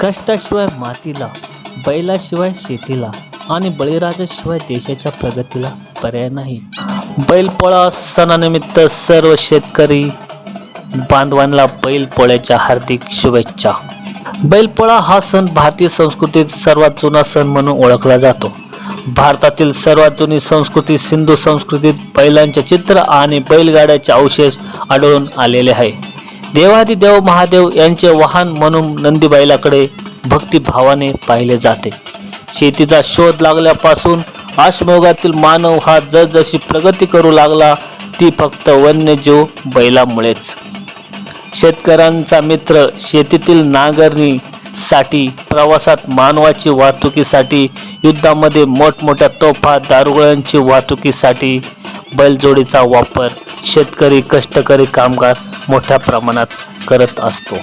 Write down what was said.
कष्टाशिवाय मातीला बैलाशिवाय शेतीला आणि बळीराजाशिवाय देशाच्या प्रगतीला पर्याय नाही. बैलपोळा सणानिमित्त सर्व शेतकरी बांधवांना बैलपोळ्याच्या हार्दिक शुभेच्छा. बैलपोळा हा सण भारतीय संस्कृतीत सर्वात जुना सण म्हणून ओळखला जातो. भारतातील सर्वात जुनी संस्कृती सिंधू संस्कृतीत बैलांचे चित्र आणि बैलगाड्याचे अवशेष आढळून आलेले आहे. देवादिदेव महादेव यांचे वाहन म्हणून नंदीबाईलाकडे भक्तिभावाने पाहिले जाते. शेतीचा शोध लागल्यापासून आश्मोगातील मानव हा जसजशी प्रगती करू लागला ती फक्त वन्यजीव बैलामुळेच. शेतकऱ्यांचा मित्र शेतीतील नांगरणीसाठी प्रवासात मानवाची वाहतुकीसाठी युद्धामध्ये मोठमोठ्या तोफा दारुगळ्यांची वाहतुकीसाठी बैलजोडीचा वापर शेतकरी कष्टकरी कामगार मोठ्या प्रमाणात करत असतो.